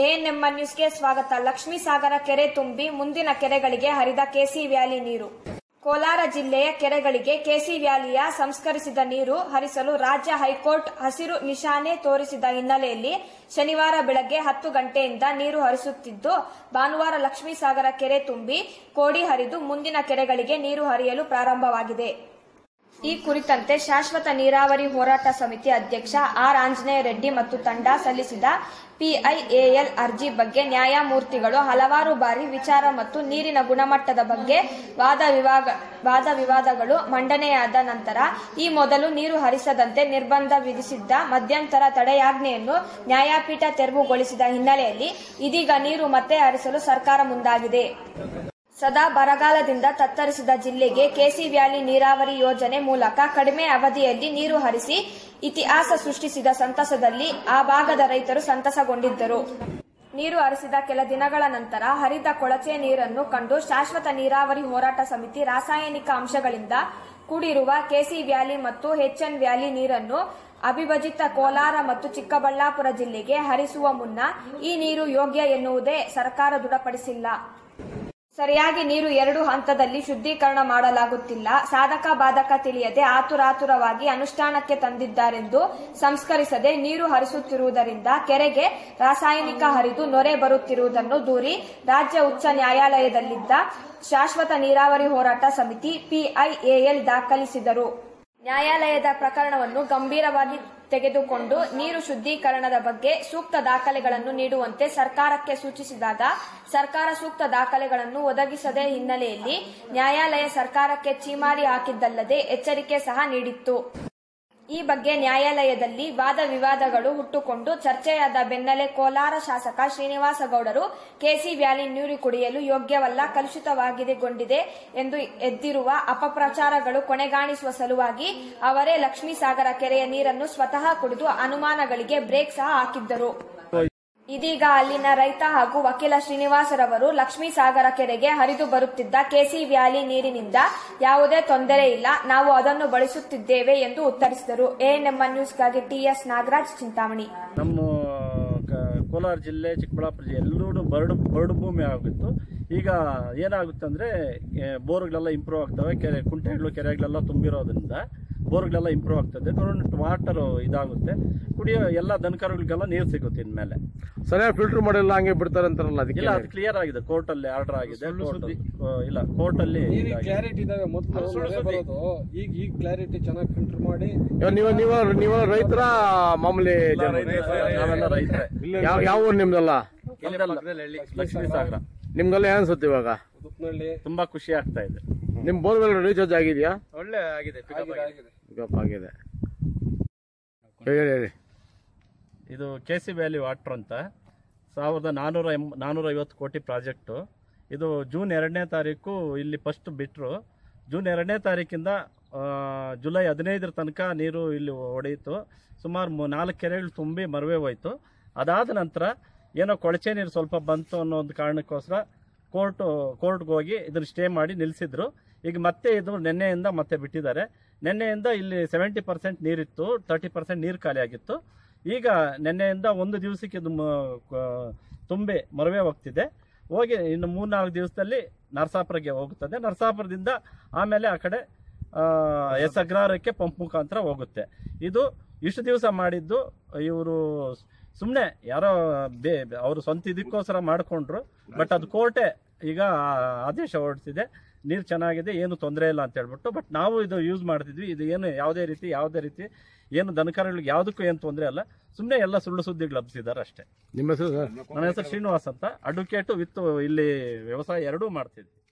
ANM ನ್ಯೂಸ್ಗೆ ಸ್ವಾಗತ. ಲಕ್ಷ್ಮೀ ಸಾಗರ ಕೆರೆ ತುಂಬಿ ಮುಂದಿನ ಕೆರೆಗಳಿಗೆ ಹರಿದ ಕೆಸಿ ವ್ಯಾಲಿ ನೀರು. ಕೋಲಾರ ಜಿಲ್ಲೆಯ ಕೆರೆಗಳಿಗೆ ಕೆಸಿ ವ್ಯಾಲಿಯ ಸಂಸ್ಕರಿಸಿದ ನೀರು ಹರಿಸಲು ರಾಜ್ಯ ಹೈಕೋರ್ಟ್ ಹಸಿರು ನಿಶಾನೆ ತೋರಿಸಿದ ಹಿನ್ನೆಲೆಯಲ್ಲಿ ಶನಿವಾರ ಬೆಳಗ್ಗೆ ಹತ್ತು ಗಂಟೆಯಿಂದ ನೀರು ಹರಿಸುತ್ತಿದ್ದು, ಭಾನುವಾರ ಲಕ್ಷ್ಮೀಸಾಗರ ಕೆರೆ ತುಂಬಿ ಕೋಡಿ ಹರಿದು ಮುಂದಿನ ಕೆರೆಗಳಿಗೆ ನೀರು ಹರಿಯಲು ಪ್ರಾರಂಭವಾಗಿದೆ. ಈ ಕುರಿತಂತೆ ಶಾಶ್ವತ ನೀರಾವರಿ ಹೋರಾಟ ಸಮಿತಿ ಅಧ್ಯಕ್ಷ ಆರ್ ಆಂಜನೇಯ ರೆಡ್ಡಿ ಮತ್ತು ತಂಡ ಸಲ್ಲಿಸಿದ ಪಿಐಎಎಲ್ ಅರ್ಜಿ ಬಗ್ಗೆ ನ್ಯಾಯಮೂರ್ತಿಗಳು ಹಲವಾರು ಬಾರಿ ವಿಚಾರ ಮತ್ತು ನೀರಿನ ಗುಣಮಟ್ಟದ ಬಗ್ಗೆ ವಾದ ವಿವಾದ ವಾದ ವಿವಾದಗಳು ಮಂಡನೆಯಾದ ನಂತರ ಈ ಮೊದಲು ನೀರು ಹರಿಸದಂತೆ ನಿರ್ಬಂಧ ವಿಧಿಸಿದ್ದ ಮಧ್ಯಂತರ ತಡೆಯಾಜ್ಞೆಯನ್ನು ನ್ಯಾಯಪೀಠ ತೆರವುಗೊಳಿಸಿದ ಹಿನ್ನೆಲೆಯಲ್ಲಿ ಇದೀಗ ನೀರು ಮತ್ತೆ ಹರಿಸಲು ಸರ್ಕಾರ ಮುಂದಾಗಿದೆ. ಸದಾ ಬರಗಾಲದಿಂದ ತತ್ತರಿಸಿದ ಜಿಲ್ಲೆಗೆ ಕೆಸಿ ವ್ಯಾಲಿ ನೀರಾವರಿ ಯೋಜನೆ ಮೂಲಕ ಕಡಿಮೆ ಅವಧಿಯಲ್ಲಿ ನೀರು ಹರಿಸಿ ಇತಿಹಾಸ ಸೃಷ್ಟಿಸಿದ ಸಂತಸದಲ್ಲಿ ಆ ಭಾಗದ ರೈತರು ಸಂತಸಗೊಂಡಿದ್ದರು. ನೀರು ಹರಿಸಿದ ಕೆಲ ದಿನಗಳ ನಂತರ ಹರಿದ ಕೊಳಚೆ ನೀರನ್ನು ಕಂಡು ಶಾಶ್ವತ ನೀರಾವರಿ ಹೋರಾಟ ಸಮಿತಿ ರಾಸಾಯನಿಕ ಅಂಶಗಳಿಂದ ಕೂಡಿರುವ ಕೆಸಿ ವ್ಯಾಲಿ ಮತ್ತು ಎಚ್ಎನ್ ವ್ಯಾಲಿ ನೀರನ್ನು ಅವಿಭಜಿತ ಕೋಲಾರ ಮತ್ತು ಚಿಕ್ಕಬಳ್ಳಾಪುರ ಜಿಲ್ಲೆಗೆ ಹರಿಸುವ ಮುನ್ನ ಈ ನೀರು ಯೋಗ್ಯ ಎನ್ನುವುದೇ ಸರ್ಕಾರ ದೃಢಪಡಿಸಿಲ್ಲ. ಸರಿಯಾಗಿ ನೀರು ಎರಡು ಹಂತದಲ್ಲಿ ಶುದ್ಧೀಕರಣ ಮಾಡಲಾಗುತ್ತಿಲ್ಲ. ಸಾಧಕ ಬಾಧಕ ತಿಳಿಯದೆ ಆತುರಾತುರವಾಗಿ ಅನುಷ್ಠಾನಕ್ಕೆ ತಂದಿದ್ದಾರೆಂದು ಸಂಸ್ಕರಿಸದೆ ನೀರು ಹರಿಸುತ್ತಿರುವುದರಿಂದ ಕೆರೆಗೆ ರಾಸಾಯನಿಕ ಹರಿದು ನೊರೆ ಬರುತ್ತಿರುವುದನ್ನು ದೂರಿ ರಾಜ್ಯ ಉಚ್ಚ ನ್ಯಾಯಾಲಯದಲ್ಲಿದ್ದ ಶಾಶ್ವತ ನೀರಾವರಿ ಹೋರಾಟ ಸಮಿತಿ ಪಿಐಎಎಲ್ ದಾಖಲಿಸಿದರು. ನ್ಯಾಯಾಲಯದ ಪ್ರಕರಣವನ್ನು ಗಂಭೀರವಾಗಿ ತೆಗೆದುಕೊಂಡು ನೀರು ಶುದ್ಧೀಕರಣದ ಬಗ್ಗೆ ಸೂಕ್ತ ದಾಖಲೆಗಳನ್ನು ನೀಡುವಂತೆ ಸರ್ಕಾರಕ್ಕೆ ಸೂಚಿಸಿದಾಗ ಸರ್ಕಾರ ಸೂಕ್ತ ದಾಖಲೆಗಳನ್ನು ಒದಗಿಸದ ಹಿನ್ನೆಲೆಯಲ್ಲಿ ನ್ಯಾಯಾಲಯ ಸರ್ಕಾರಕ್ಕೆ ಚೀಮಾರಿ ಹಾಕಿದ್ದಲ್ಲದೆ ಎಚ್ಚರಿಕೆ ಸಹ ನೀಡಿತ್ತು. ಈ ಬಗ್ಗೆ ನ್ಯಾಯಾಲಯದಲ್ಲಿ ವಾದ ವಿವಾದಗಳು ಹುಟ್ಟುಕೊಂಡು ಚರ್ಚೆಯಾದ ಬೆನ್ನಲ್ಲೇ ಕೋಲಾರ ಶಾಸಕ ಶ್ರೀನಿವಾಸ ಗೌಡರು ಕೆಸಿ ವ್ಯಾಲಿ ನೀರು ಕುಡಿಯಲು ಯೋಗ್ಯವಲ್ಲ ಕಲುಷಿತವಾಗಿದೆಗೊಂಡಿದೆ ಎಂದು ಎದ್ದಿರುವ ಅಪಪ್ರಚಾರಗಳು ಕೊನೆಗಾಣಿಸುವ ಸಲುವಾಗಿ ಅವರೇ ಲಕ್ಷ್ಮೀಸಾಗರ ಕೆರೆಯ ನೀರನ್ನು ಸ್ವತಃ ಕುಡಿದು ಅನುಮಾನಗಳಿಗೆ ಬ್ರೇಕ್ ಸಹ ಹಾಕಿದ್ದರು. ಇದೀಗ ಅಲ್ಲಿನ ರೈತ ಹಾಗೂ ವಕೀಲ ಶ್ರೀನಿವಾಸರವರು ಲಕ್ಷ್ಮೀ ಸಾಗರ ಕೆರೆಗೆ ಹರಿದು ಬರುತ್ತಿದ್ದ ಕೆಸಿ ವ್ಯಾಲಿ ನೀರಿನಿಂದ ಯಾವುದೇ ತೊಂದರೆ ಇಲ್ಲ, ನಾವು ಅದನ್ನು ಬಳಸುತ್ತಿದ್ದೇವೆ ಎಂದು ಉತ್ತರಿಸಿದರು. ಎಎನ್ಎಂ ನ್ಯೂಸ್ಗಾಗಿ ಟಿಎಸ್ ನಾಗರಾಜ್ ಚಿಂತಾಮಣಿ. ನಮ್ಮ ಕೋಲಾರ ಜಿಲ್ಲೆ, ಚಿಕ್ಕಬಳ್ಳಾಪುರ ಜಿಲ್ಲೆ ಎಲ್ಲರೂ ಬರಡು ಬರಡು ಭೂಮಿ ಆಗಿತ್ತು. ಈಗ ಏನಾಗುತ್ತೆ ಅಂದರೆ ಬೋರ್ಗಳೆಲ್ಲ ಇಂಪ್ರೂವ್ ಆಗ್ತವೆ, ಕೆರೆ, ಕುಂಟೆಗಳು, ಕೆರೆಗಳೆಲ್ಲ ತುಂಬಿರೋದ್ರಿಂದ. ಬೋರ್ಗಳೆಲ್ಲ ಇಂಪ್ರೂವ್ ಆಗ್ತದೆ. ಗೌರ್ಮೆಂಟ್ ವಾಟರ್ ಇದಾಗುತ್ತೆ. ಕುಡಿಯೋ ಎಲ್ಲ ದನಕರುಗಳಿಗೆಲ್ಲ ನೀರು ಸಿಗುತ್ತೆ ಇನ್ಮೇಲೆ. ಸರಿಯಾಗಿ ಫಿಲ್ಟರ್ ಮಾಡಿಲ್ಲ ಹಂಗೆ ಬಿಡ್ತಾರೆ ಅಂತಾರಲ್ಲ ಅದಕ್ಕೆ ಇಲ್ಲ ಅದು ಕ್ಲಿಯರ್ ಆಗಿದೆ. ಕೋರ್ಟಲ್ಲಿ ಆರ್ಡರ್ ಆಗಿದೆ ಇಲ್ಲ ಕೋರ್ಟಲ್ಲಿ ಅಲ್ಲಿ ಕ್ಲಾರಿಟಿ ಇದಾವೆ ಮೊದಲು ಈಗ ಈಗ ಕ್ಲಾರಿಟಿ ಚೆನ್ನಾಗಿ ಫಿಲ್ಟರ್ ಮಾಡಿ. ನೀವು ನೀವು ನೀವು ರೈತರ ಮಾಮೂಲಿ ಜನ? ನಾವೆಲ್ಲ ರೈತರೇ. ಯಾವ ಯಾವ ಊರು ನಿಮ್ದಲ್ಲ? ಲಕ್ಷ್ಮೀ ಸಾಗರ. ನಿಮ್ಗೆಲ್ಲ ಏನ್ ಅನ್ಸುತ್ತೆ ಇವಾಗ? ತುಂಬಾ ಖುಷಿ ಆಗ್ತಾ ಇದೆ. ನಿಮ್ ಬೋರ್ವೆಲ್ ರೀಚಾರ್ಜ್ ಆಗಿದೆಯಾ? ಒಳ್ಳೆ ಆಗಿದೆ ಆಗಿದೆ ಪಿಕಪ್ ಆಗಿದೆ. ಹೇಳಿ ಹೇಳಿ ಇದು ಕೆ ಸಿ ವ್ಯಾಲಿ ವಾಟ್ರ್ ಅಂತ. ಸಾವಿರದ ನಾನ್ನೂರ ಎಂ ನಾನ್ನೂರ ಐವತ್ತು ಕೋಟಿ ಪ್ರಾಜೆಕ್ಟು. ಇದು ಜೂನ್ ಎರಡನೇ ತಾರೀಕು ಇಲ್ಲಿ ಫಸ್ಟ್ ಬಿಟ್ಟರು ಜೂನ್ ಎರಡನೇ ತಾರೀಕಿಂದ ಜುಲೈ ಹದಿನೈದರ ತನಕ ನೀರು ಇಲ್ಲಿ ಹೊಡೆಯಿತು ಸುಮಾರು ಮೂ- ನಾಲ್ಕು ಕೆರೆಗಳು ತುಂಬಿ ಮರವೇ ಹೋಯಿತು. ಅದಾದ ನಂತರ ಏನೋ ಕೊಳಚೆ ನೀರು ಸ್ವಲ್ಪ ಬಂತು ಅನ್ನೋ ಒಂದು ಕಾರಣಕ್ಕೋಸ್ಕರ ಕೋರ್ಟು ಕೋರ್ಟ್ಗೆ ಹೋಗಿ ಇದನ್ನು ಸ್ಟೇ ಮಾಡಿ ನಿಲ್ಲಿಸಿದ್ರು. ಈಗ ಮತ್ತೆ ಇದು ನಿನ್ನೆಯಿಂದ ಮತ್ತೆ ಬಿಟ್ಟಿದ್ದಾರೆ. ನಿನ್ನೆಯಿಂದ ಇಲ್ಲಿ ಸೆವೆಂಟಿ ಪರ್ಸೆಂಟ್ ನೀರಿತ್ತು ತರ್ಟಿ ಪರ್ಸೆಂಟ್ ನೀರು ಖಾಲಿ ಆಗಿತ್ತು. ಈಗ ನಿನ್ನೆಯಿಂದ ಒಂದು ದಿವಸಕ್ಕೆ ಇದು ತುಂಬಿ ಮರವೇ ಹೋಗ್ತಿದೆ. ಹೋಗಿ ಇನ್ನು ಮೂರ್ನಾಲ್ಕು ದಿವಸದಲ್ಲಿ ನರಸಾಪುರಕ್ಕೆ ಹೋಗುತ್ತದೆ ನರಸಾಪುರದಿಂದ ಆಮೇಲೆ ಆ ಕಡೆ ಎಸ್ ಅಗ್ರಹಾರಕ್ಕೆ ಪಂಪ್ ಮುಖಾಂತರ ಹೋಗುತ್ತೆ. ಇದು ಇಷ್ಟು ದಿವಸ ಮಾಡಿದ್ದು ಇವರು ಸುಮ್ಮನೆ ಯಾರೋ ಬೇ ಅವರು ಸ್ವಂತ ಇದಕ್ಕೋಸ್ಕರ ಮಾಡಿಕೊಂಡ್ರು ಬಟ್ ಅದು ಕೋರ್ಟೆ ಈಗ ಆದೇಶ ಹೊರಡಿಸಿದೆ ನೀರು ಚೆನ್ನಾಗಿದೆ ಏನು ತೊಂದರೆ ಇಲ್ಲ ಅಂತ ಹೇಳ್ಬಿಟ್ಟು ಬಟ್ ನಾವು ಇದು ಯೂಸ್ ಮಾಡ್ತಿದ್ವಿ. ಇದು ಏನು ಯಾವುದೇ ರೀತಿ ಯಾವುದೇ ರೀತಿ ಏನು ದನಕರಗಳಿಗೆ ಯಾವುದಕ್ಕೂ ಏನು ತೊಂದರೆ ಅಲ್ಲ. ಸುಮ್ಮನೆ ಎಲ್ಲ ಸುಳ್ಳು ಸುದ್ದಿಗಳು ಹಬ್ಬಿಸಿದ್ದಾರೆ ಅಷ್ಟೇ. ನಿಮ್ಮ ಹೆಸರು ಸರ್? ನನ್ನ ಹೆಸರು ಶ್ರೀನಿವಾಸ್ ಅಂತ. ಅಡ್ವೊಕೇಟು ವಿತ್ ಇಲ್ಲಿ ವ್ಯವಸಾಯ ಎರಡೂ ಮಾಡ್ತಿದ್ವಿ.